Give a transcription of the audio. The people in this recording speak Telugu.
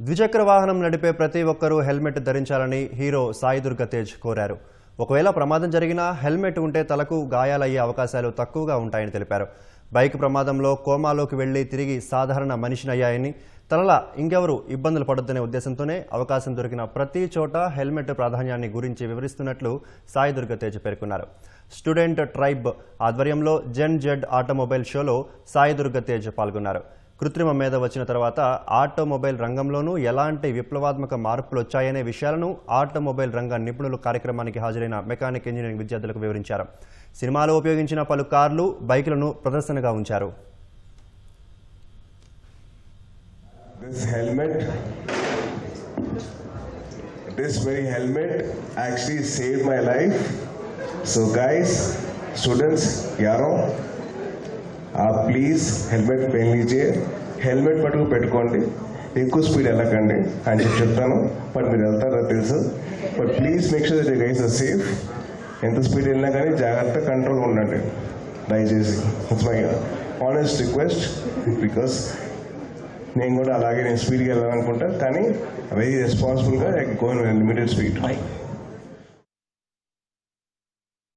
ద్విచక్ర వాహనం నడిపే ప్రతి ఒక్కరూ హెల్మెట్ ధరించాలని హీరో సాయి దుర్గతేజ్ కోరారు. ఒకవేళ ప్రమాదం జరిగినా హెల్మెట్ ఉంటే తలకు గాయాలయ్యే అవకాశాలు తక్కువగా ఉంటాయని తెలిపారు. బైక్ ప్రమాదంలో కోమాలోకి వెళ్ళి తిరిగి సాధారణ మనిషినయ్యాయని తలల ఇంకెవరు ఇబ్బందులు పడొద్దనే ఉద్దేశంతోనే అవకాశం దొరికిన ప్రతి చోట హెల్మెట్ ప్రాధాన్యాన్ని గురించి వివరిస్తున్నట్లు సాయి దుర్గతేజ్ పేర్కొన్నారు. స్టూడెంట్ ట్రైబ్ ఆధ్వర్యంలో జెన్ జెడ్ ఆటోమొబైల్ షోలో సాయి దుర్గతేజ్ పాల్గొన్నారు. కృత్రిమ మేధ వచ్చిన తర్వాత ఆటోమొబైల్ రంగంలోనూ ఎలాంటి విప్లవాత్మక మార్పులు వచ్చాయనే విషయాలను ఆటోమొబైల్ రంగ నిపుణులు కార్యక్రమానికి హాజరైన మెకానిక్ ఇంజనీరింగ్ విద్యార్థులకు వివరించారు. సినిమాలో ఉపయోగించిన పలు కార్లు బైకులను ప్రదర్శనగా ఉంచారు. This helmet, this very please helmet pain helmet పట్టుకు పెట్టుకోండి. ఎక్కువ స్పీడ్ వెళ్ళకండి. అని చెప్పి చెప్తాను. బట్ మీరు వెళ్తారో తెలుసు. But please make sure that guys are safe ఎంత స్పీడ్ వెళ్ళినా కానీ జాగ్రత్త కంట్రోల్ ఉండండి. దయచేసి. It's my honest request because నేను కూడా అలాగే నేను స్పీడ్కి వెళ్ళాలనుకుంటా. కానీ వెరీ రెస్పాన్సిబుల్గా గోన్ లిమిటెడ్ స్పీడ్